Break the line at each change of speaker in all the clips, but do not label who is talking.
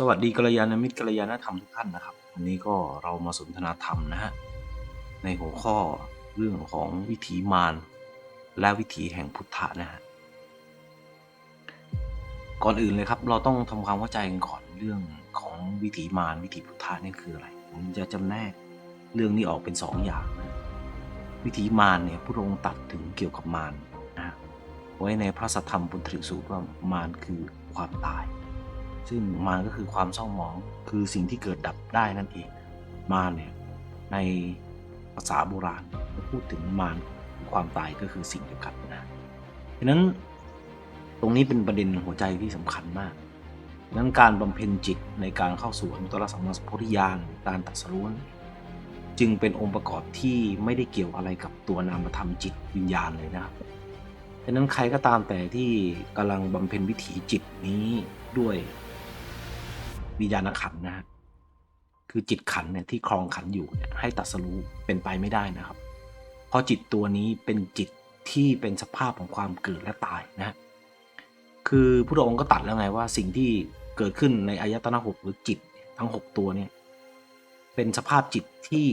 สวัสดีกัลยาณมิตรกัลยาณธรรมทุกท่านนะครับ วันนี้ก็เรามาสนทนาธรรมนะฮะ ในหัวข้อเรื่องของวิถีมารและวิถีแห่งพุทธะนะฮะ ก่อนอื่นเลยครับ เราต้องทำความเข้าใจกันก่อนเรื่องของวิถีมารวิถีพุทธะนี่คืออะไร ผมจะจำแนกเรื่องนี้ออกเป็นสองอย่างนะวิถีมารเนี่ยพระองค์ตัดถึงเกี่ยวกับมารนะฮะไว้ในพระสัทธรรมปุตริสูตรว่ามารคือความตาย ซึ่งมารก็คือความเศร้าหมองคือสิ่งที่เกิดดับได้นั่นเอง มารเนี่ยในภาษาโบราณพูดถึงมารความตายก็คือสิ่งเดียวกันนะฉะนั้นตรงนี้เป็นประเด็นหัวใจที่สำคัญมากดังนั้นการบำเพ็ญจิตในการเข้าสู่อนุตตรสัมมาสัมโพธิญาณการตัดสรู้นั้นจึงเป็นองค์ประกอบที่ไม่ได้เกี่ยวอะไรกับตัวนามธรรมจิตวิญญาณเลยนะครับฉะนั้นใครก็ตามแต่ที่กำลังบำเพ็ญวิถีจิตนี้ด้วย วิญญาณขันนะฮะคือจิตขันเนี่ยที่ครองขันอยู่เนี่ยให้ตัดสรู้เป็นไปไม่ได้นะครับ เพราะจิตตัวนี้เป็นจิตที่เป็นสภาพของความเกิดและตายนะฮะคือพระองค์ก็ตัดแล้วไงว่าสิ่งที่เกิดขึ้นในอายตนะหกหรือจิตทั้งหกตัวเนี่ยเป็นสภาพจิตที่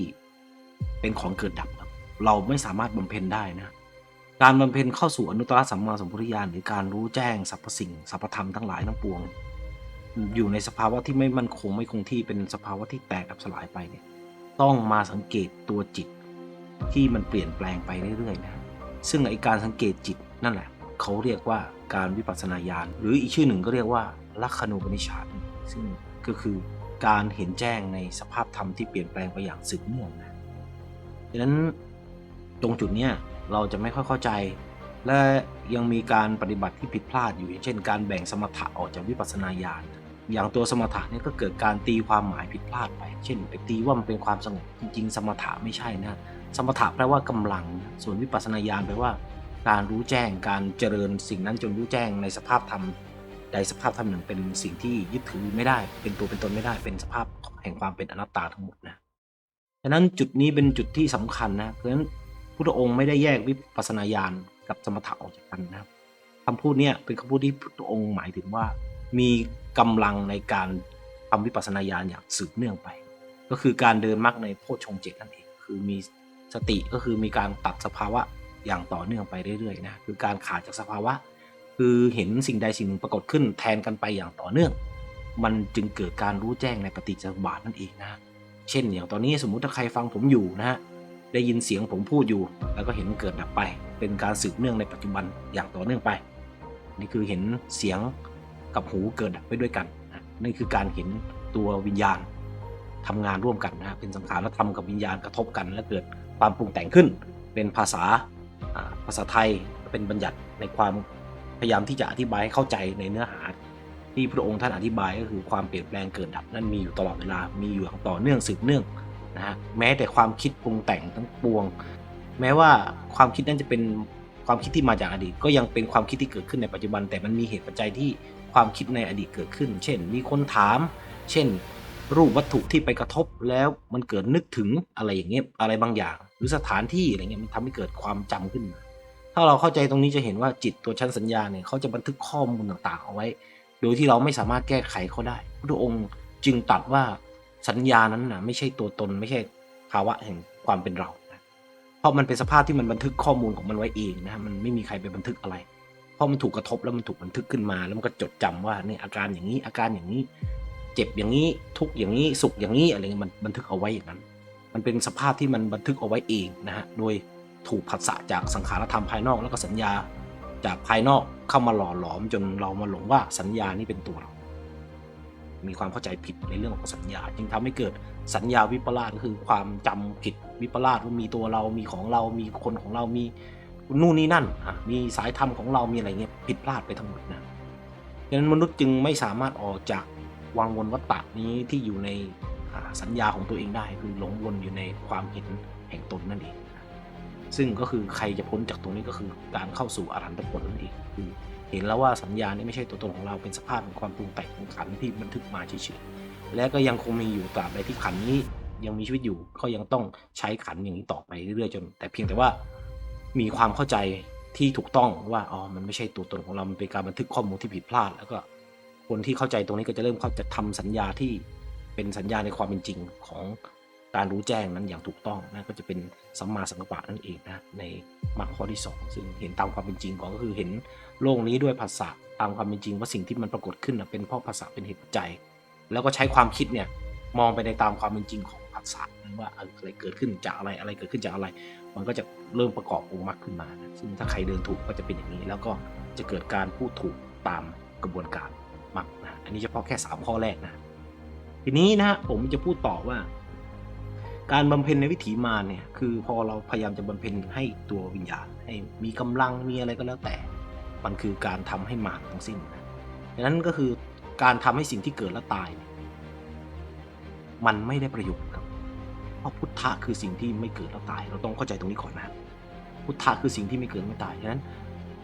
เป็นของเกิดดับครับเราไม่สามารถบำเพ็ญได้นะการบำเพ็ญเข้าสู่อนุตตรสัมมาสัมพุทธญาณหรือการรู้แจ้งสรรพสิ่งสรรพธรรมทั้งหลายทั้งปวง อยู่ในสภาวะที่ไม่มั่นคงไม่คงที่เป็นสภาวะที่แตกดับสลายไปเนี่ยต้องมาสังเกตตัวจิตที่มันเปลี่ยนแปลงไปเรื่อยๆนะซึ่งไอการสังเกตจิตนั่นแหละ เขาเรียกว่าการวิปัสสนาญาณหรืออีกชื่อหนึ่งก็เรียกว่าลักขณูปนิชานซึ่งก็คือการเห็นแจ้งในสภาพธรรมที่เปลี่ยนแปลงไปอย่างสืบเนื่องนะดังนั้นตรงจุดเนี้ยเราจะไม่ค่อยเข้าใจ และยังมีการปฏิบัติที่ผิดพลาดอยู่อย่างเช่น การแบ่งสมถะออกจากวิปัสสนาญาณ อย่างตัวสมถะเนี่ยก็เกิดการตีความหมายผิดพลาดไป เช่น ไปตีว่ามันเป็นความสงบจริง ๆ สมถะไม่ใช่นะ สมถะแปลว่ากำลัง ส่วนวิปัสสนาญาณแปลว่า การรู้แจ้งการเจริญสิ่งนั้นจนรู้แจ้งในสภาพธรรมใดสภาพธรรมหนึ่งเป็นสิ่งที่ยึดถือไม่ได้ เป็นตัวเป็นตนไม่ได้เป็นสภาพแห่งความเป็นอนัตตาทั้งหมดนะฉะนั้นจุดนี้เป็นจุดที่สำคัญนะเพราะฉะนั้นพุทธองค์ไม่ได้แยกวิปัสสนาญาณกับสมถะออกจากกันนะครับคำพูดเนี้ยเป็นคำพูดที่พุทธองค์หมายถึงว่า มีกำลังในการทำวิปัสสนาญาณอย่างสืบเนื่องไป ก็คือการเดินมรรคในโพชฌงเจ็ดนั่นเองคือมีสติก็คือมีการตัดสภาวะอย่างต่อเนื่องไปเรื่อยๆนะคือการขาดจากสภาวะ คือเห็นสิ่งใดสิ่งหนึ่งปรากฏขึ้นแทนกันไปอย่างต่อเนื่อง มันจึงเกิดการรู้แจ้งในปฏิจจสมบาทนั่นเองนะเช่นอย่างตอนนี้สมมุติถ้าใครฟังผมอยู่นะฮะได้ยินเสียงผมพูดอยู่ แล้วก็เห็นเกิดดับไป เป็นการสืบเนื่องในปัจจุบันอย่างต่อเนื่องไป นี่คือเห็นเสียง กับหูเกิดดับไปด้วยกันนะนี่คือการเห็นตัววิญญาณทำงานร่วมกันนะเป็นสังขารธรรมกับวิญญาณกระทบกัน และเกิดความปรุงแต่งขึ้น เป็นภาษาอ่าภาษาไทยเป็นบัญญัติในความพยายามที่จะอธิบายให้เข้าใจในเนื้อหา ที่พระองค์ท่านอธิบายก็คือความเปลี่ยนแปลงเกิดดับนั่นมีอยู่ตลอดเวลามีอยู่อย่างต่อเนื่องสืบเนื่องนะฮะแม้แต่ความคิดปรุงแต่งทั้งปวง แม้ว่าความคิดนั้นจะเป็นความคิดที่มาจากอดีต ก็ยังเป็นความคิดที่เกิดขึ้นในปัจจุบัน แต่มันมีเหตุปัจจัยที่ ความคิดในอดีตเกิดขึ้น เช่น มีคนถาม เช่น รูปวัตถุที่ไปกระทบแล้วมันเกิดนึกถึงอะไรอย่างเงี้ยอะไรบางอย่าง หรือสถานที่อะไรเงี้ยมันทำให้เกิดความจำขึ้น ถ้าเราเข้าใจตรงนี้จะเห็นว่าจิตตัวชั้นสัญญาเนี่ยเขาจะบันทึกข้อมูลต่างๆเอาไว้ โดยที่เราไม่สามารถแก้ไขเขาได้พระองค์จึงตรัดว่าสัญญานั้นนะไม่ใช่ตัวตนไม่ใช่ภาวะแห่งความเป็นเรานะเพราะมันเป็นสภาพที่มันบันทึกข้อมูลของมันไว้เองนะมันไม่มีใครไปบันทึกอะไร เพราะมันถูกกระทบแล้วมันถูกบันทึกขึ้นมา แล้วมันก็จดจำว่าเนี่ยอาการอย่างนี้อาการอย่างนี้ เจ็บอย่างนี้ทุกข์อย่างนี้สุขอย่างนี้อะไรเงี้ยมันบันทึกเอาไว้อย่างนั้น มันเป็นสภาพที่มันบันทึกเอาไว้เองนะฮะโดยถูกผัสสะจากสังขารธรรมภายนอกแล้วก็สัญญาจากภายนอกเข้ามาหล่อหลอมจนเรามาหลงว่าสัญญานี่เป็นตัวเรา มีความเข้าใจผิดในเรื่องของสัญญา จึงทำให้เกิดสัญญาวิปลาสก็คือความจำผิดวิปลาสว่ามีตัวเรา มีของเรา มีคนของเรา มี นู่นนี่นั่นอะมีสายธรรมของเรามีอะไรเงี้ยผิดพลาดไปทั้งหมดนะดังนั้นมนุษย์จึงไม่สามารถออกจากวังวนวัฏฏะนี้ที่อยู่ในสัญญาของตัวเองได้คือหลงวนอยู่ในความเห็นแห่งตนนั่นเองซึ่งก็คือใครจะพ้นจากตรงนี้ก็คือการเข้าสู่อรหันตผลนั่นเองคือเห็นแล้วว่าสัญญานี้ไม่ใช่ตัวตนของเราเป็นสภาพของความปรุงแต่งของขันที่บันทึกมาเฉยๆและก็ยังคงมีอยู่ตราบใดที่ขันนี้ยังมีชีวิตอยู่ก็ยังต้องใช้ขันอย่างนี้ต่อไปเรื่อยๆจน แต่เพียงแต่ว่า มีความเข้าใจที่ถูกต้องว่าอ๋อมันไม่ใช่ตัวตนของเรา มันเป็นการบันทึกข้อมูลที่ผิดพลาด แล้วก็คนที่เข้าใจตรงนี้ก็จะเริ่มเข้าจะทำสัญญาที่เป็นสัญญาในความเป็นจริงของการรู้แจ้งนั้นอย่างถูกต้องนะก็จะเป็นสัมมาสังกัปปะนั่นเองนะในมรรคข้อที่สองซึ่งเห็นตามความเป็นจริงก่อนก็คือเห็นโลกนี้ด้วยภาษาตามความเป็นจริงว่าสิ่งที่มันปรากฏขึ้นนะเป็นเพราะภาษาเป็นเหตุปัจจัย แล้วก็ใช้ความคิดเนี่ยมองไปในตามความเป็นจริงของภาษาว่าอะไรเกิดขึ้นจากอะไรอะไรเกิดขึ้นจากอะไร มันก็จะเริ่มประกอบองค์มรรคขึ้นมานะซึ่งถ้าใครเดินถูกก็จะเป็นอย่างนี้ แล้วก็จะเกิดการพูดถูกตามกระบวนการมรรคนะ อันนี้เฉพาะแค่สามข้อแรกนะ ทีนี้นะผมจะพูดต่อว่า การบำเพ็ญในวิถีมารเนี่ย คือพอเราพยายามจะบำเพ็ญให้ตัววิญญาณ ให้มีกำลัง มีอะไรก็แล้วแต่ มันคือการทำให้มารทั้งสิ้นนะดังนั้นก็คือการทำให้สิ่งที่เกิดและตายเนี่ยมันไม่ได้ประโยชน์ เพราะพุทธะคือสิ่งที่ไม่เกิดแล้วตาย เราต้องเข้าใจตรงนี้ก่อนนะพุทธะคือสิ่งที่ไม่เกิดไม่ตายดังนั้น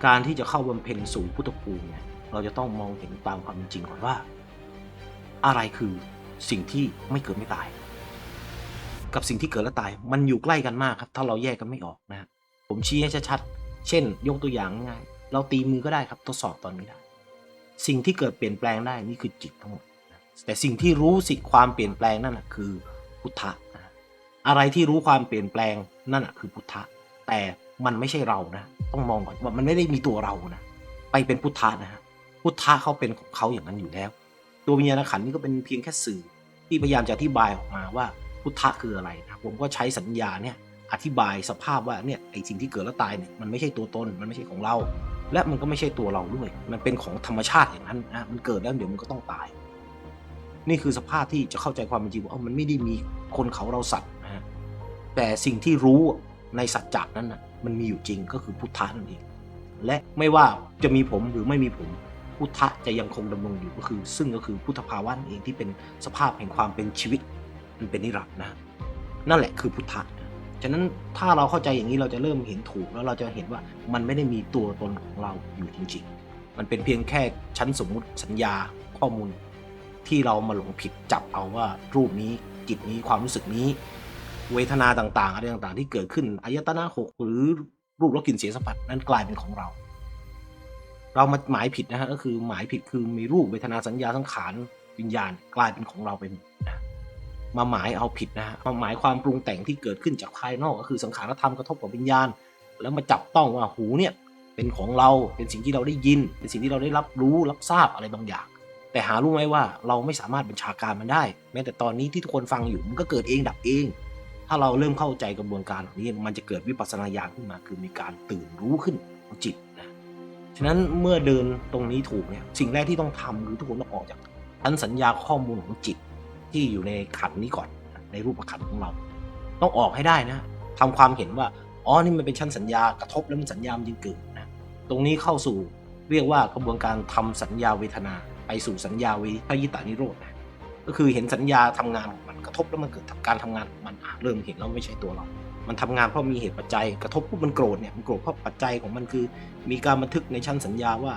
การที่จะเข้าบำเพ็ญสู่พุทธภูมิเนี่ยเราจะต้องมองเห็นตามความจริงก่อนว่า อะไรคือสิ่งที่ไม่เกิดไม่ตาย กับสิ่งที่เกิดและตาย มันอยู่ใกล้กันมากครับ ถ้าเราแยกกันไม่ออกนะผมชี้ให้ชัดๆเช่น ยกตัวอย่างง่ายเราตีมือก็ได้ครับทดสอบตอนนี้ได้ สิ่งที่เกิดเปลี่ยนแปลงได้นี่คือจิตทั้งหมดแต่สิ่งที่รู้สิความเปลี่ยนแปลงนั่นนะคือพุทธะ อะไรที่รู้ความเปลี่ยนแปลงนั่นนะคือพุทธะ แต่มันไม่ใช่เรานะ ต้องมองก่อนว่ามันไม่ได้มีตัวเรานะ ไปเป็นพุทธะนะฮะพุทธะเขาเป็นของเขาอย่างนั้นอยู่แล้ว ตัววิญญาณขันนี่ก็เป็นเพียงแค่สื่อที่พยายามจะอธิบายออกมาว่าพุทธะคืออะไรนะผมก็ใช้สัญญาเนี่ยอธิบายสภาพว่าเนี่ยไอสิ่งที่เกิดแล้วตายเนี่ยมันไม่ใช่ตัวตนมันไม่ใช่ของเรา และมันก็ไม่ใช่ตัวเราด้วย มันเป็นของธรรมชาติอย่างนั้นนะมันเกิดแล้วเดี๋ยวมันก็ต้องตาย นี่คือสภาพที่จะเข้าใจความเป็นจริงว่าเอ้ามันไม่ได้มีคนเขาเราสัตว์ แต่สิ่งที่รู้ในสัจจะนั้นนะมันมีอยู่จริงก็คือพุทธะนั่นเอง และไม่ว่าจะมีผมหรือไม่มีผม พุทธะจะยังคงดำรงอยู่ก็คือ ซึ่งก็คือพุทธภาวะนั่นเองที่เป็นสภาพแห่งความเป็นชีวิตมันเป็นนิรันดร์นะนั่นแหละคือพุทธะนะฉะนั้นถ้าเราเข้าใจอย่างนี้เราจะเริ่มเห็นถูกแล้วเราจะเห็นว่ามันไม่ได้มีตัวตนของเราอยู่จริงๆ มันเป็นเพียงแค่ชั้นสมมุติสัญญาข้อมูล ที่เรามาหลงผิดจับเอาว่ารูปนี้จิตนี้ความรู้สึกนี้ เวทนาต่างๆอะไรต่างๆ ที่เกิดขึ้นอายตนะหกหรือรูปรสกลิ่นเสียงสัมผัสนั้นกลายเป็นของเรา เรามาหมายผิดนะฮะก็คือหมายผิดคือมีรูปเวทนาสัญญาสังขารวิญญาณกลายเป็นของเราไปหมดมาหมายเอาผิดนะฮะมาหมายความปรุงแต่งที่เกิดขึ้นจากภายนอกก็คือสังขารธรรมกระทบกับวิญญาณ แล้วมาจับต้องว่าหูเนี่ยเป็นของเราเป็นสิ่งที่เราได้ยิน เป็นสิ่งที่เราได้รับรู้รับทราบอะไรบางอย่าง แต่หารู้ไหมว่าเราไม่สามารถบัญชาการมันได้ แม้แต่ตอนนี้ที่ทุกคนฟังอยู่มันก็เกิดเองดับเอง ถ้าเราเริ่มเข้าใจกระบวนการเหล่านี้มันจะเกิดวิปัสสนาญาณขึ้นมา คือมีการตื่นรู้ขึ้นของจิตนะฉะนั้นเมื่อเดินตรงนี้ถูกเนี่ยสิ่งแรกที่ต้องทำคือทุกคนต้องออกจากชั้นสัญญาข้อมูลของจิตที่อยู่ในขันนี้ก่อนในรูปขันของเรา ต้องออกให้ได้นะทำความเห็นว่าอ๋อนี่มันเป็นชั้นสัญญากระทบแล้วมันสัญญามันจึงเกิดนะตรงนี้เข้าสู่เรียกว่ากระบวนการทำสัญญาเวทนา ไปสู่สัญญาวิทยิตานิโรธนะก็คือเห็นสัญญาทำงานของมัน กระทบแล้วมันเกิดการทำงานมันเริ่มเห็นแล้วไม่ใช่ตัวเรา มันทำงานเพราะมีเหตุปัจจัย กระทบปุ๊บมันโกรธเนี่ยมันโกรธเพราะปัจจัยของมันคือ มีการบันทึกในชั้นสัญญาว่า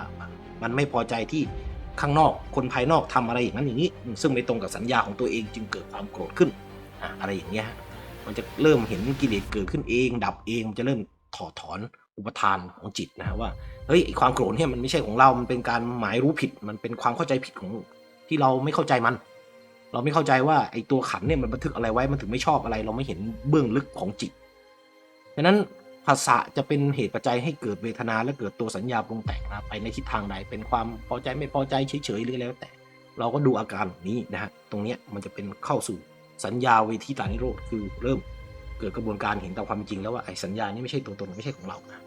มันไม่พอใจที่ข้างนอกคนภายนอกทำอะไรอย่างนั้นอย่างนี้ ซึ่งไม่ตรงกับสัญญาของตัวเองจึงเกิดความโกรธขึ้นอะไรอย่างเงี้ยฮะมันจะเริ่มเห็นกิเลสเกิดขึ้นเอง ดับเองมันจะเริ่มถอดถอนอุปทานของจิตนะว่าเฮ้ยความโกรธเนี่ยมันไม่ใช่ของเรา มันเป็นการหมายรู้ผิด มันเป็นความเข้าใจผิดของที่เราไม่เข้าใจมัน เราไม่เข้าใจว่าไอ้ตัวขันเนี่ยมันบันทึกอะไรไว้มันถึงไม่ชอบอะไร เราไม่เห็นเบื้องลึกของจิตดังนั้นภาษาจะเป็นเหตุปัจจัยให้เกิดเวทนาและเกิดตัวสัญญาปรุงแต่งนะไปในทิศทางใดเป็นความพอใจไม่พอใจเฉยๆหรืออะไรแล้วแต่ เราก็ดูอาการนี้นะฮะตรงเนี้ยมันจะเป็นเข้าสู่สัญญาเวทีตานิโรธคือเริ่มเกิดกระบวนการเห็นตามความจริงแล้วว่าไอ้สัญญานี่ไม่ใช่ตัวตนไม่ใช่ของเรานะ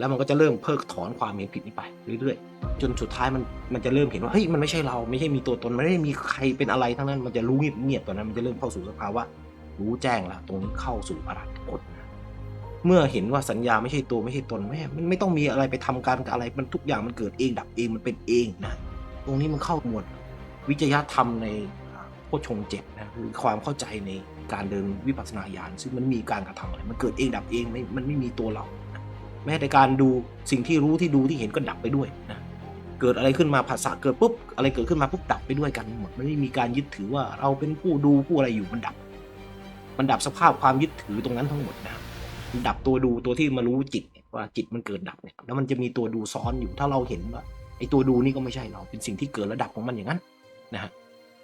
แล้วมันก็จะเริ่มเพิกถอนความเห็นผิดนี้ไปเรื่อยๆ จนสุดท้ายมันมันจะเริ่มเห็นว่าเฮ้ยมันไม่ใช่เราไม่ใช่มีตัวตนมันไม่ได้มีใครเป็นอะไรทั้งนั้นมันจะรู้เงียบๆตอนนั้นมันจะเริ่มเข้าสู่สภาวะรู้แจ้งละตรงนี้เข้าสู่อรัตผลนะเมื่อเห็นว่าสัญญาไม่ใช่ตัวไม่ใช่ตนแม่มันไม่ต้องมีอะไรไปทำการอะไรมันทุกอย่างมันเกิดเองดับเองมันเป็นเองนะตรงนี้มันเข้าหมวดวิจยธรรมในโพชงเจ็ดนะหรือความเข้าใจในการเดินวิปัสสนาญาณซึ่งมันมีการกระทำอะไรมันเกิดเองดับเองไม่มันไม่มีตัวเรา แม้แต่การดูสิ่งที่รู้ที่ดูที่เห็นก็ดับไปด้วยนะเกิดอะไรขึ้นมาภาษาเกิดปุ๊บอะไรเกิดขึ้นมาปุ๊บดับไปด้วยกันหมดมันไม่มีการยึดถือว่าเราเป็นผู้ดูผู้อะไรอยู่มันดับ มันดับสภาพความยึดถือตรงนั้นทั้งหมดนะดับตัวดูตัวที่มารู้จิตว่าจิตมันเกิดดับเนี่ยแล้วมันจะมีตัวดูซ้อนอยู่ถ้าเราเห็นว่า
ไอตัวดูนี่ก็ไม่ใช่เราเป็นสิ่งที่เกิดระดับของมันอย่างนั้นนะฮะ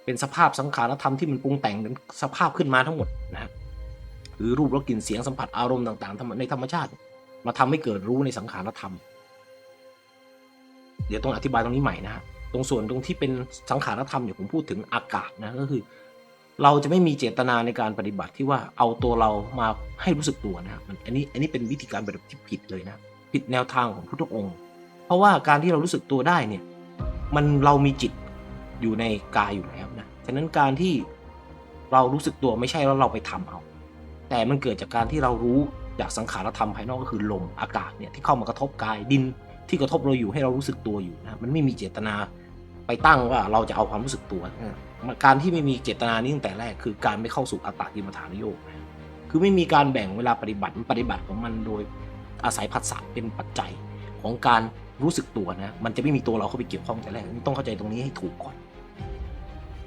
เป็นสภาพสังขารธรรมที่มันปรุงแต่งเป็นสภาพขึ้นมาทั้งหมดนะฮะหรือรูปรสกลิ่นเสียงสัมผัสอารมณ์ต่างๆในธรรมชาติ มาทำให้เกิดรู้ในสังขารธรรม เดี๋ยวต้องอธิบายตรงนี้ใหม่นะฮะตรงส่วนตรงที่เป็นสังขารธรรมเนี่ยผมพูดถึงอากาศนะก็คือ เราจะไม่มีเจตนาในการปฏิบัติที่ว่าเอาตัวเรามาให้รู้สึกตัวนะครับมันอันนี้อันนี้เป็นวิธีการปฏิบัติที่ผิดเลยนะผิดแนวทางของพุทธองค์ เพราะว่าการที่เรารู้สึกตัวได้เนี่ยมันเรามีจิตอยู่ในกายอยู่แล้วนะฉะนั้นการที่เรารู้สึกตัวไม่ใช่ว่าเราไปทำเอา แต่มันเกิดจากการที่เรารู้ จากสังขารธรรมภายนอกก็คือลมอากาศเนี่ยที่เข้ามากระทบกายดินที่กระทบเราอยู่ให้เรารู้สึกตัวอยู่นะมันไม่มีเจตนาไปตั้งว่าเราจะเอาความรู้สึกตัวการที่ไม่มีเจตนานี้ตั้งแต่แรกคือการไม่เข้าสู่อัตตากิมฐานโยกคือไม่มีการแบ่งเวลาปฏิบัติปฏิบัติของมันโดยอาศัยผัสสะเป็นปัจจัยของการรู้สึกตัวนะมันจะไม่มีตัวเราเข้าไปเกี่ยวข้องแต่แรกต้องเข้าใจตรงนี้ให้ถูกก่อน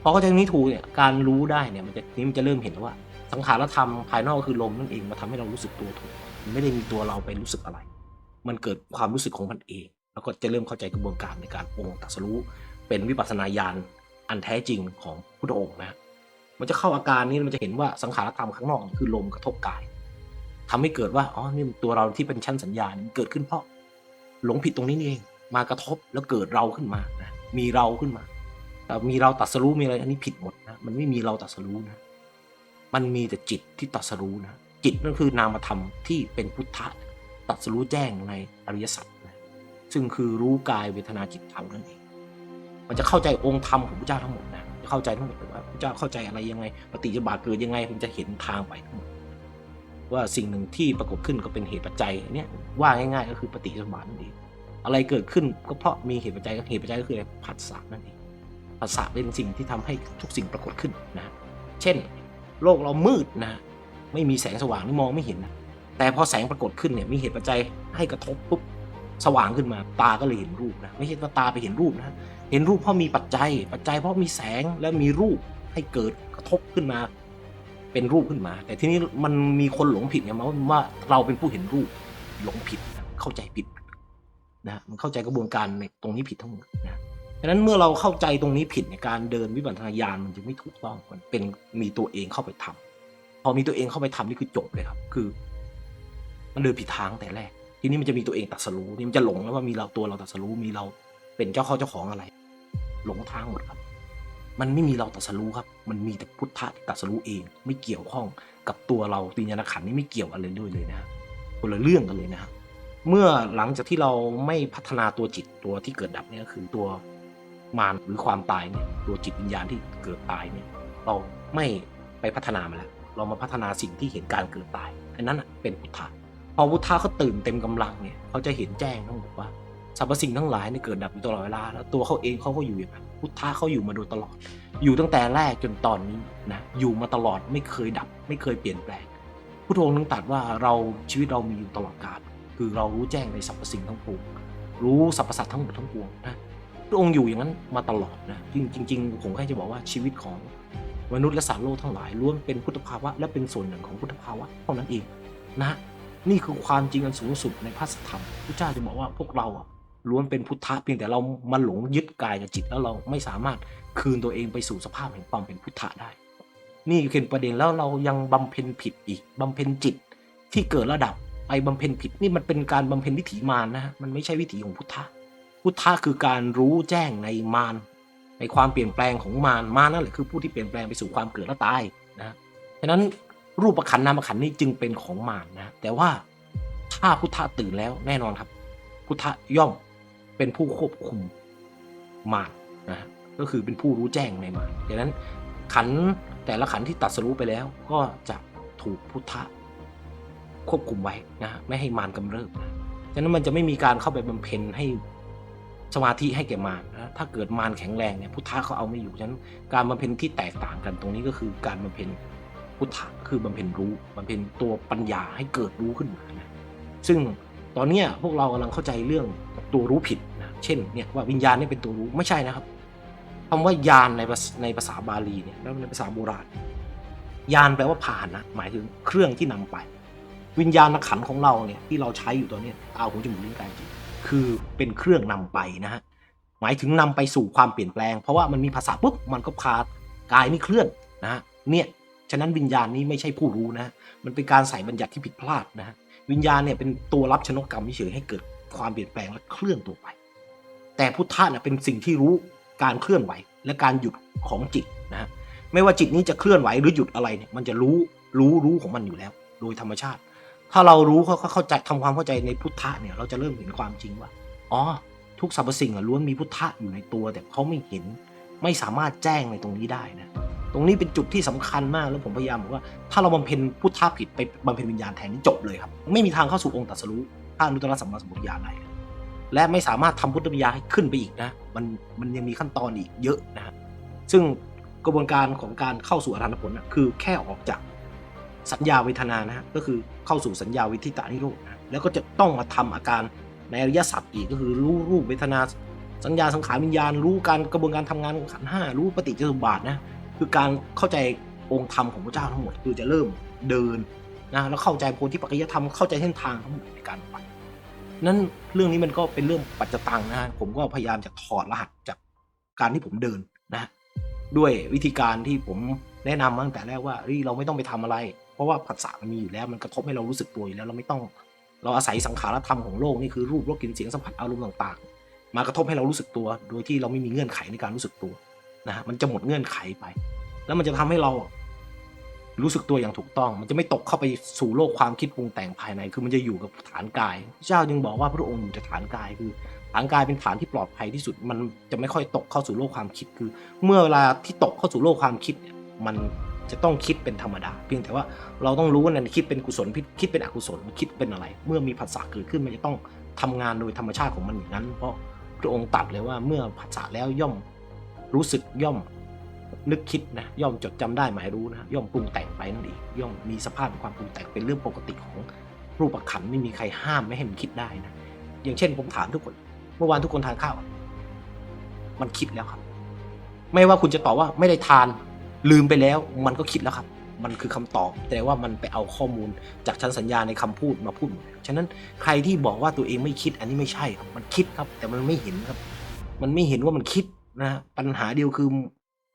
พอเข้าใจตรงนี้ถูกเนี่ยการรู้ได้เนี่ยมันจะนี้มันจะเริ่มเห็นแล้วว่า สังขารธรรมภายนอกก็คือลมนั่นเองมาทำให้เรารู้สึกตัวถูกมันไม่ได้มีตัวเราไปรู้สึกอะไร มันเกิดความรู้สึกของมันเอง แล้วก็จะเริ่มเข้าใจกระบวนการในการองค์ตัสรู้ เป็นวิปัสสนาญาณอันแท้จริงของพุทธองค์นะมันจะเข้าอาการนี้มันจะเห็นว่าสังขารธรรมข้างนอกคือลมกระทบกายทำให้เกิดว่าอ๋อนี่ตัวเราที่เป็นชั้นสัญญาเกิดขึ้นเพราะ หลงผิดตรงนี้นี่เอง มากระทบแล้วเกิดเราขึ้นมานะมีเราขึ้นมา แต่มีเราตัดสรู้มีอะไรอันนี้ผิดหมดนะมันไม่มีเราตัดสรู้นะ มันมีแต่จิตที่ตัดสรู้นะจิตนั่นคือนามธรรมที่เป็นพุทธะตัดสรู้แจ้งในอริยสัจนะซึ่งคือรู้กายเวทนาจิตธรรมนั่นเองมันจะเข้าใจองค์ธรรมของพระเจ้าทั้งหมดนะจะเข้าใจทั้งหมดว่าพระเจ้าเข้าใจอะไรยังไงปฏิจจบาทเกิดยังไงมันจะเห็นทางไปทั้งหมดว่าสิ่งหนึ่งที่ปรากฏขึ้นก็เป็นเหตุปัจจัยเนี่ยว่าง่ายๆ ก็คือปฏิจจบาทนั่นเองอะไรเกิดขึ้นก็เพราะมีเหตุปัจจัยก็เหตุปัจจัยก็คือผัสสะนั่นเองผัสสะเป็นสิ่งที่ทำให้ทุกสิ่งปรากฏขึ้นนะเช่น โลกเรามืดนะไม่มีแสงสว่างนี่มองไม่เห็นนะแต่พอแสงปรากฏขึ้นเนี่ยมีเหตุปัจจัยให้กระทบปุ๊บสว่างขึ้นมาตาก็เลยเห็นรูปนะไม่ใช่ว่าตาไปเห็นรูปนะเห็นรูปเพราะมีปัจจัย ปัจจัยเพราะมีแสงและมีรูปให้เกิดกระทบขึ้นมา เป็นรูปขึ้นมา แต่ทีนี้มันมีคนหลงผิดไงมาว่าเราเป็นผู้เห็นรูปหลงผิดเข้าใจผิดนะมันเข้าใจกระบวนการในตรงนี้ผิดทั้งหมดนะ ดังนั้นเมื่อเราเข้าใจตรงนี้ผิดในการเดินวิปัสสนาญาณมันจะไม่ถูกต้องมันเป็นมีตัวเองเข้าไปทำพอมีตัวเองเข้าไปทำนี่คือจบเลยครับ คือ มันเดินผิดทางแต่แรก ทีนี้มันจะมีตัวเองตัดสรู้นี่มันจะหลงแล้วว่ามีเราตัวเราตัดสรู้มีเราเป็นเจ้าข้อเจ้าของอะไร หลงทางหมดครับ มันไม่มีเราตัดสรู้ครับ มันมีแต่พุทธะที่ตัดสรู้เอง ไม่เกี่ยวข้องกับตัวเราปิญญาณขันนี่ไม่เกี่ยวอะไรด้วยเลยนะคนละเรื่องกันเลยนะเมื่อหลังจากที่เราไม่พัฒนาตัวจิตตัวที่เกิดดับเนี่ยก็คือตัว มารหรือความตายเนี่ยตัวจิตวิญญาณที่เกิดตายเนี่ยเราไม่ไปพัฒนามาแล้วเรามาพัฒนาสิ่งที่เห็นการเกิดตาย อันนั้นเป็นพุทธะพอพุทธะเขาตื่นเต็มกำลังเนี่ยเขาจะเห็นแจ้งทั้งหมดว่าสรรพสิ่งทั้งหลายเนี่ยเกิดดับอยู่ตลอดเวลาแล้วตัวเขาเองเขาก็อยู่อย่างนั้นพุทธะเขาอยู่มาโดยตลอด อยู่ตั้งแต่แรกจนตอนนี้นะอยู่มาตลอดไม่เคยดับ ไม่เคยเปลี่ยนแปลงพุทธองค์นึงตัดว่าเราชีวิตเรามีอยู่ตลอดกาลคือเรารู้แจ้งในสรรพสิ่งทั้งปวงรู้สรรพสัตว์ทั้งหมดทั้งปวงนะ พระองค์อยู่อย่างนั้นมาตลอดนะจริงจริง ๆ ผมแค่จะบอกว่าชีวิตของมนุษย์และสัตว์โลกทั้งหลายล้วนเป็นพุทธภาวะและเป็นส่วนหนึ่งของพุทธภาวะเท่านั้นเองนะนี่คือความจริงอันสูงสุดในพระธรรมพระเจ้าจะบอกว่าพวกเราอะล้วนเป็นพุทธะเพียงแต่เรามาหลงยึดกายกับจิตแล้วเราไม่สามารถคืนตัวเองไปสู่สภาพแห่งความเป็นพุทธะได้ นี่คือประเด็นแล้วเรายังบำเพ็ญผิดอีกบำเพ็ญจิตที่เกิดระดับไปบำเพ็ญผิดนี่มันเป็นการบำเพ็ญวิถีมารนะฮะมันไม่ใช่วิถีของพุทธะ พุทธะคือการรู้แจ้งในมารในความเปลี่ยนแปลงของมารมารนั่นแหละคือผู้ที่เปลี่ยนแปลงไปสู่ความเกิดและตายนะฉะนั้นรูปขันนามขันนี่จึงเป็นของมารนะ แต่ว่าถ้าพุทธะตื่นแล้วแน่นอนครับ พุทธะย่อมเป็นผู้ควบคุมมารนะก็คือเป็นผู้รู้แจ้งในมารดังนั้นขันแต่ละขันที่ตัดสรู้ไปแล้วก็จะถูกพุทธะควบคุมไว้นะไม่ให้มารกำเริบนะฉะนั้นมันจะไม่มีการเข้าไปบำเพ็ญให้ สมาธิให้แก่มารนะถ้าเกิดมารแข็งแรงเนี่ยพุทธะเขาเอาไม่อยู่ฉะนั้นการบำเพ็ญที่แตกต่างกันตรงนี้ก็คือการบำเพ็ญพุทธะคือบำเพ็ญรู้บำเพ็ญตัวปัญญาให้เกิดรู้ขึ้นมานะซึ่งตอนนี้พวกเรากำลังเข้าใจเรื่องตัวรู้ผิดนะเช่นเนี่ยว่าวิญญาณนี่เป็นตัวรู้ไม่ใช่นะครับคำว่ายานในในภาษาบาลีเนี่ยแล้วในภาษาโบราณยานแปลว่าผ่านนะหมายถึงเครื่องที่นำไป วิญญาณขันของเราเนี่ยที่เราใช้อยู่ตอนนี้ตาหูจมูกลิ้นกายจิต คือเป็นเครื่องนำไปนะฮะหมายถึงนำไปสู่ความเปลี่ยนแปลง เพราะว่ามันมีภาษาปุ๊บมันก็พากายไม่เคลื่อนนะฮะเนี่ยฉะนั้นวิญญาณนี้ไม่ใช่ผู้รู้นะมันเป็นการใส่บัญญัติที่ผิดพลาดนะฮะวิญญาณเนี่ยเป็นตัวรับชนกกรรมเฉยให้เกิดความเปลี่ยนแปลงและเคลื่อนตัวไป แต่พุทธะเนี่ยเป็นสิ่งที่รู้การเคลื่อนไหวและการหยุดของจิตนะฮะไม่ว่าจิตนี้จะเคลื่อนไหวหรือหยุดอะไรเนี่ยมันจะรู้รู้รู้ของมันอยู่แล้ว โดยธรรมชาติ ถ้าเรารู้เขาเข้าใจทำความเข้าใจในพุทธะเนี่ย เราจะเริ่มเห็นความจริงว่า อ๋อ ทุกสรรพสิ่งล้วนมีพุทธะอยู่ในตัว แต่เขาไม่เห็น ไม่สามารถแจ้งในตรงนี้ได้นะ ตรงนี้เป็นจุดที่สำคัญมาก แล้วผมพยายามบอกว่า ถ้าเราบำเพ็ญพุทธะผิดไปบำเพ็ญวิญญาณแทนนี่จบเลยครับ ไม่มีทางเข้าสู่องค์ตรัสรู้ถ้าอนุตตรสัมมาสัมปวิญญาณได้และไม่สามารถทำพุทธวิญญาณให้ขึ้นไปอีกนะ มันมันยังมีขั้นตอนอีกเยอะนะฮะซึ่งกระบวนการของการเข้าสู่อรหันตผลนะคือแค่ออกจาก สัญญาเวทนานะฮะก็คือเข้าสู่สัญญาวิธิตานิโรธนะแล้วก็จะต้องมาทำอาการในอริยสัจอีกก็คือรู้รูปเวทนาสัญญาสังขารวิญญาณรู้การกระบวนการทำงานของขันห้ารู้ปฏิจจสมบาทนะคือการเข้าใจองค์ธรรมของพระเจ้าทั้งหมดคือจะเริ่มเดินนะแล้วเข้าใจโพธิปัจจยธรรมเข้าใจเส้นทางทั้งหมดในการไปนั้นเรื่องนี้มันก็เป็นเรื่องปัจจตังนะฮะผมก็พยายามจะถอดรหัสจากการที่ผมเดินนะด้วยวิธีการที่ผมแนะนำตั้งแต่แรกว่าเฮ้ยเราไม่ต้องไปทำอะไร ราะว่าผัสสะมันมีอยู่แล้วมันกระทบให้เรารู้สึกตัวอยู่แล้วเราไม่ต้อง เราอาศัยสังขารธรรมของโลกนี่คือรูปรสกลิ่นเสียงสัมผัสอารมณ์ต่างๆ มากระทบให้เรารู้สึกตัว โดยที่เราไม่มีเงื่อนไขในการรู้สึกตัวนะฮะมันจะหมดเงื่อนไขไป แล้วมันจะทำให้เรารู้สึกตัวอย่างถูกต้อง มันจะไม่ตกเข้าไปสู่โลกความคิดปรุงแต่งภายใน คือมันจะอยู่กับฐานกายพระเจ้าจึงบอกว่าพระองค์อยู่ในฐานกายคือฐานกายเป็นฐานที่ปลอดภัยที่สุด มันจะไม่ค่อยตกเข้าสู่โลกความคิดคือ เมื่อเวลาที่ตกเข้าสู่โลกความคิดเนี่ยมัน จะต้องคิดเป็นธรรมดา เพียงแต่ว่าเราต้องรู้ว่านั่นคิดเป็นกุศลคิดเป็นอกุศลคิดเป็นอะไร เมื่อมีผัสสะเกิดขึ้นมันจะต้องทำงานโดยธรรมชาติของมันอย่างนั้น เพราะพระองค์ตรัสเลยว่าเมื่อผัสสะแล้วย่อมรู้สึกย่อมนึกคิดนะย่อมจดจำได้หมายรู้นะย่อมปรุงแต่งไปนั่นเองย่อมมีสภาพของความปรุงแต่งเป็นเรื่องปกติของรูปขันไม่มีใครห้ามไม่ให้มันคิดได้นะอย่างเช่นผมถามทุกคน เมื่อวานทุกคนทานข้าว มันคิดแล้วครับ ไม่ว่าคุณจะตอบว่าไม่ได้ทาน ลืมไปแล้วมันก็คิดแล้วครับ มันคือคำตอบ แต่ว่ามันไปเอาข้อมูลจากชั้นสัญญาในคำพูดมาพูด ฉะนั้นใครที่บอกว่าตัวเองไม่คิดอันนี้ไม่ใช่ครับ มันคิดครับ แต่มันไม่เห็นครับ มันไม่เห็นว่ามันคิดนะปัญหาเดียวคือ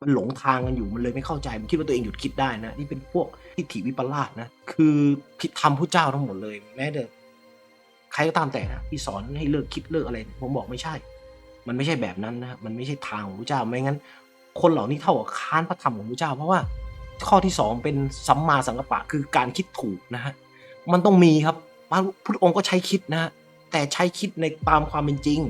มันหลงทางกันอยู่มันเลยไม่เข้าใจมันคิดว่าตัวเองหยุดคิดได้นะนี่เป็นพวกทิฏฐิวิปลาสนะคือผิดธรรมผู้เจ้าทั้งหมดเลยแม้แต่ใครก็ตามแต่นะที่สอนให้เลิกคิดเลิกอะไร ผมบอกไม่ใช่ มันไม่ใช่แบบนั้นนะมันไม่ใช่ทางของพระเจ้าไม่งั้น คนเหล่านี้เท่ากับค้านพระธรรมของพระเจ้า เพราะว่าข้อที่สองเป็นสัมมาสังกัปปะคือการคิดถูกนะฮะมันต้องมีครับพระพุทธองค์ก็ใช้คิดนะฮะแต่ใช้คิดในตามความเป็นจริง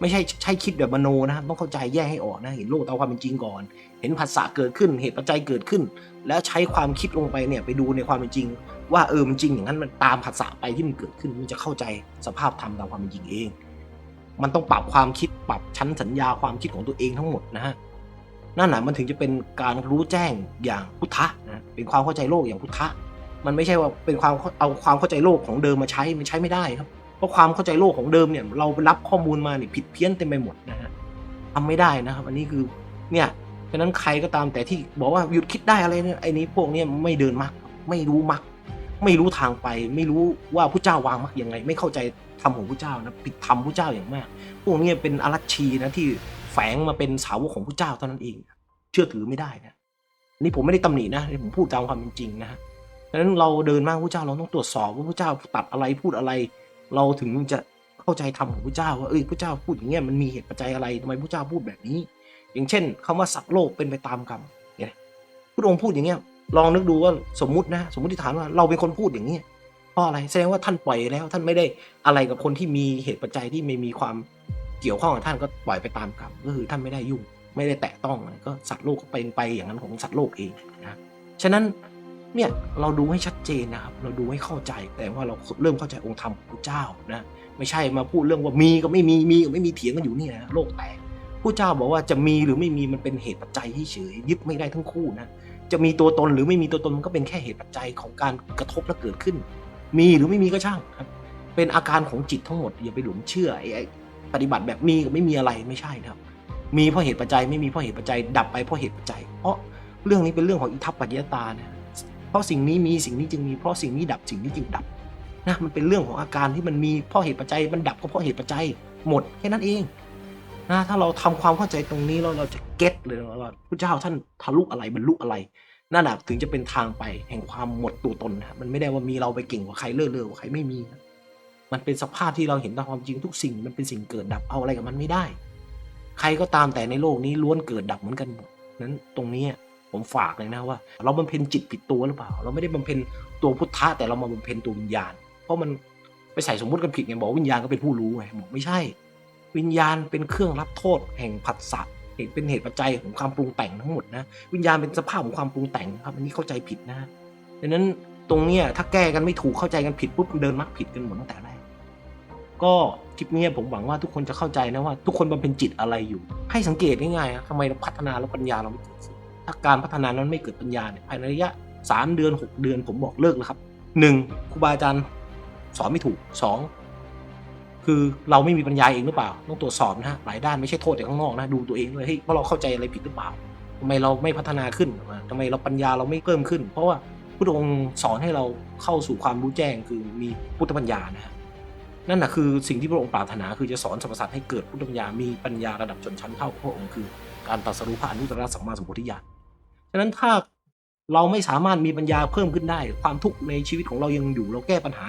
ไม่ใช่ใช้คิดแบบมโนนะครับต้องเข้าใจแยกให้ออกนะเห็นโลกตามความเป็นจริงก่อน เห็นภาษาเกิดขึ้นเหตุปัจจัยเกิดขึ้น แล้วใช้ความคิดลงไปเนี่ยไปดูในความเป็นจริง ว่าเออมันจริงอย่างนั้นมันตามภาษาไปที่มันเกิดขึ้นมันจะเข้าใจสภาพธรรมตามความเป็นจริงเอง มันต้องปรับความคิดปรับชั้นสัญญาความคิดของตัวเองทั้งหมดนะฮะ นั่นแหละมันถึงจะเป็นการรู้แจ้งอย่างพุทธะนะเป็นความเข้าใจโลกอย่างพุทธะ มันไม่ใช่ว่าเป็นความเอาความเข้าใจโลกของเดิมมาใช้มันใช้ไม่ได้ครับ เพราะความเข้าใจโลกของเดิมเนี่ยเราไปรับข้อมูลมาเนี่ยผิดเพี้ยนเต็มไปหมดนะฮะทำไม่ได้นะครับ อันนี้คือเนี่ยฉะนั้นใครก็ตามแต่ที่บอกว่าหยุดคิดได้อะไรเนี่ยไอ้นี้พวกเนี้ไม่เดินมักไม่รู้มักไม่รู้ทางไป ไม่รู้ว่าผู้เจ้าวางมักยังไง ไม่เข้าใจธรรมของผู้เจ้านะผิดธรรมผู้เจ้าอย่างมาก พวกนี้เป็นอารัชชีนะที่ แฝงมาเป็นสาวกของผู้เจ้าเท่านั้นเอง เชื่อถือไม่ได้นะนี่ผมไม่ได้ตำหนินะผมพูดตามความเป็นจริงนะฮะดังนั้นเราเดินมากผู้เจ้าเราต้องตรวจสอบว่าผู้เจ้าตัดอะไรพูดอะไร เราถึงจะเข้าใจธรรมของพระเจ้าว่าเอ้ยพระเจ้าพูดอย่างเงี้ยมันมีเหตุปัจจัยอะไรทำไมพระเจ้าพูดแบบนี้ อย่างเช่นคำว่าสัตว์โลกเป็นไปตามกรรมเนี่ยพระองค์พูดอย่างเงี้ยลองนึกดูว่าสมมตินะ สมมติฐานว่าเราเป็นคนพูดอย่างเงี้ยเพราะอะไรแสดงว่าท่านปล่อยแล้วท่านไม่ได้อะไรกับคนที่มีเหตุปัจจัยที่ไม่มีความ เกี่ยวข้องกับท่านก็ปล่อยไปตามกรรมก็คือท่านไม่ได้ยุ่งไม่ได้แตะต้องอะไรก็สัตว์โลกก็เป็นไปอย่างนั้นของสัตว์โลกเองนะฉะนั้นเนี่ยเราดูให้ชัดเจนนะครับ เราดูให้เข้าใจแต่ว่าเราเริ่มเข้าใจองค์ธรรมของพระเจ้านะไม่ใช่มาพูดเรื่องว่ามีก็ไม่มีมีก็ไม่มีเถียงกันอยู่นี่นะโลกแตกผู้เจ้าบอกว่าจะมีหรือไม่มีมันเป็นเหตุปัจจัยที่เฉยยึดไม่ได้ทั้งคู่นะจะมีตัวตนหรือไม่มีตัวตนมันก็เป็นแค่เหตุปัจจัยของการกระทบและเกิดขึ้น มีหรือไม่มีก็ช่างครับ เป็นอาการของจิตทั้งหมดอย่าไปหลงเชื่อไอ้ไอ้ ปฏิบัติแบบมีกับไม่มีอะไรไม่ใช่นะครับ มีเพราะเหตุปัจจัยไม่มีเพราะเหตุปัจจัย ดับไปเพราะเหตุปัจจัย เพราะเรื่องนี้เป็นเรื่องของอิทัปปัจจยตานะเพราะสิ่งนี้มีสิ่งนี้จึงมีเพราะสิ่งนี้ดับสิ่งนี้จึงดับนะมันเป็นเรื่องของอาการที่มันมีเพราะเหตุปัจจัย มันดับก็เพราะเหตุปัจจัยหมดแค่นั้นเองนะถ้าเราทำความเข้าใจตรงนี้แล้วเราจะเก็ตเลยว่าพระเจ้าท่านทะลุอะไรบรรลุอะไรนั่นแหละถึงจะเป็นทางไปแห่งความหมดตัวตนนะมันไม่ได้ว่ามีเราไปเก่งกว่าใครเลิศเลอกว่าใครไม่มีนะ มันเป็นสภาพที่เราเห็นตามความจริงทุกสิ่ง มันเป็นสิ่งเกิดดับเอาอะไรกับมันไม่ได้ ใครก็ตามแต่ในโลกนี้ล้วนเกิดดับเหมือนกันหมดนั้นตรงนี้ผมฝากเลยนะว่า เราบำเพ็ญจิตผิดตัวหรือเปล่า เราไม่ได้บำเพ็ญตัวพุทธะแต่เรามาบำเพ็ญตัววิญญาณ เพราะมันไปใส่สมมติกันผิดไงบอกวิญญาณก็เป็นผู้รู้ไงบอกไม่ใช่ วิญญาณเป็นเครื่องรับโทษแห่งผัสสะเหตุเป็นเหตุปัจจัยของความปรุงแต่งทั้งหมดนะ วิญญาณเป็นสภาพของความปรุงแต่งครับอันนี้เข้าใจผิดนะดังนั้นตรงเนี้ยถ้าแก้กันไม่ถูกเข้าใจกันผิดปุ๊บเดินมักผิดกันหมดตั้งแต่แรก ก็คลิปนี้ผมหวังว่าทุกคนจะเข้าใจนะว่า ทุกคนบำเพ็ญจิตอะไรอยู่ ให้สังเกตง่ายๆนะทำไมเราพัฒนาแล้วปัญญาเราไม่เกิดขึ้นถ้าการพัฒนานั้นไม่เกิดปัญญาเนี่ยภายในระยะสามเดือนหกเดือนผมบอกเลิกแล้วครับหนึ่งครูบาอาจารย์สอนไม่ถูกสองคือเราไม่มีปัญญาเองหรือเปล่า ต้องตรวจสอบนะฮะหลายด้านไม่ใช่โทษแต่ข้างนอกนะดูตัวเองเลยเฮ้ยว่าเราเข้าใจอะไรผิดหรือเปล่าทำไมเราไม่พัฒนาขึ้นทำไมเราปัญญาเราไม่เพิ่มขึ้น เพราะว่าพระองค์สอนให้เราเข้าสู่ความรู้แจ้งคือมีพุทธปัญญานะฮะ นั่นนะคือสิ่งที่พระองค์ปรารถนาคือจะสอนสรรพสัตว์ให้เกิดพุทธปัญญามีปัญญาระดับชนชั้นเท่าพระองค์คือการตรัสรู้พระอนุตตรสัมมาสัมพุทธญาณฉะนั้นถ้าเราไม่สามารถมีปัญญาเพิ่มขึ้นได้ ความทุกข์ในชีวิตของเรายังอยู่เราแก้ปัญหา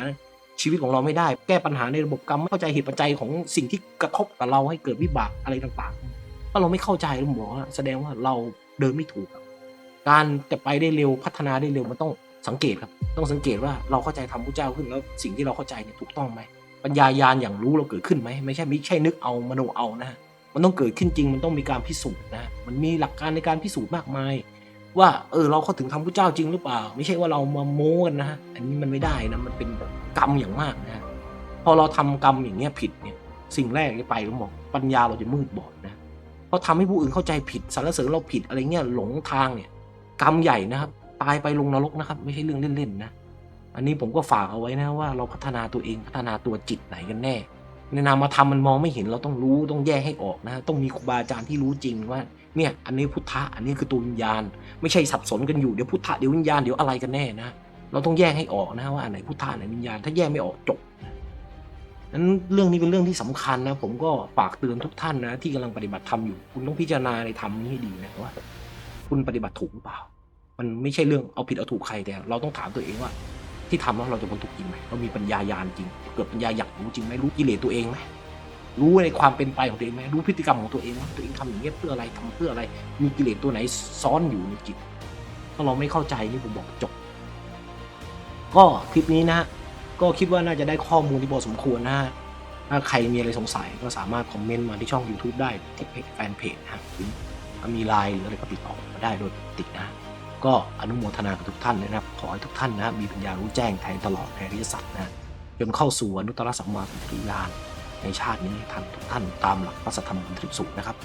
ชีวิตของเราไม่ได้ แก้ปัญหาในระบบกรรมไม่เข้าใจเหตุปัจจัยของสิ่งที่กระทบกับเราให้เกิดวิบากอะไรต่างๆ ถ้าเราไม่เข้าใจผมบอกว่าแสดงว่าเราเดินไม่ถูกครับ การจะไปได้เร็วพัฒนาได้เร็วมันต้องสังเกตครับ ต้องสังเกตว่าเราเข้าใจธรรมพระเจ้าขึ้นแล้วสิ่งที่เราเข้าใจเนี่ยถูกต้องไหม ปัญญายาณอย่างรู้เราเกิดขึ้นไหมไม่ใช่ไม่ใช่นึกเอามโนเอานะฮะมันต้องเกิดขึ้นจริงมันต้องมีการพิสูจน์นะมันมีหลักการในการพิสูจน์มากมาย ว่าเออเราเข้าถึงธรรมพระเจ้าจริงหรือเปล่า ไม่ใช่ว่าเรามาโม้กันนะฮะอันนี้มันไม่ได้นะมันเป็นกรรมอย่างมากนะฮะพอเราทำกรรมอย่างเงี้ยผิดเนี่ยสิ่งแรกที่ไปผมบอกปัญญาเราจะมืดบอดนะเพราะทำให้ผู้อื่นเข้าใจผิดสรรเสริญเราผิดอะไรเงี้ยหลงทางเนี่ยกรรมใหญ่นะครับ ตายไปลงนรกนะครับ ไม่ใช่เรื่องเล่นๆนะ อันนี้ผมก็ฝากเอาไว้นะว่าเราพัฒนาตัวเองพัฒนาตัวจิตไหนกันแน่ ในนามธรรมมันมองไม่เห็นเราต้องรู้ต้องแยกให้ออกนะต้องมีครูบาอาจารย์ที่รู้จริงว่าเนี่ยอันนี้พุทธะอันนี้คือตัววิญญาณ ไม่ใช่สับสนกันอยู่เดี๋ยวพุทธะเดี๋ยววิญญาณเดี๋ยวอะไรกันแน่นะเราต้องแยกให้ออกนะว่าอันไหนพุทธะอันไหนวิญญาณถ้าแยกไม่ออกจบนั้นเรื่องนี้เป็นเรื่องที่สำคัญนะ ผมก็ฝากเตือนทุกท่านนะ ที่กำลังปฏิบัติธรรมอยู่ คุณต้องพิจารณาในธรรมนี้ให้ดีนะว่า คุณปฏิบัติถูกหรือเปล่า มันไม่ใช่เรื่องเอาผิดเอาถูกใครแต่เราต้องถามตัวเองว่า ที่ทำแล้วเราจะพ้นทุกข์จริงไหมเรามีปัญญายาณจริง เกิดปัญญาอยากรู้จริงไหมรู้กิเลสตัวเองไหมรู้ในความเป็นไปของตัวเองไหมรู้พฤติกรรมของตัวเองว่าตัวเองทำอย่างนี้ยเพื่ออะไรทำเพื่ออะไร มีกิเลสตัวไหนซ้อนอยู่ในจิต ถ้าเราไม่เข้าใจนี่ผมบอกจบ ก็คลิปนี้นะฮะก็คิดว่าน่าจะได้ข้อมูลที่พอสมควรนะฮะถ้าใครมีอะไรสงสัยก็สามารถคอมเมนต์มาที่ช่อง YouTube ได้ที่เพจแฟนเพจนะฮะหรือมีไลน์หรืออะไรก็ติดต่อมาได้โดยตินะ ก็อนุโมทนากับทุกท่านนะครับ ขอให้ทุกท่านนะมีปัญญารู้แจ้งแทงตลอดในอริยสัจนะฮะจนเข้าสู่อนุตตรสัมมาสัมพุทธญาณในชาตินี้ท่านทุกท่านตามหลักพระสัทธรรมบุญทริปสุขนะครับ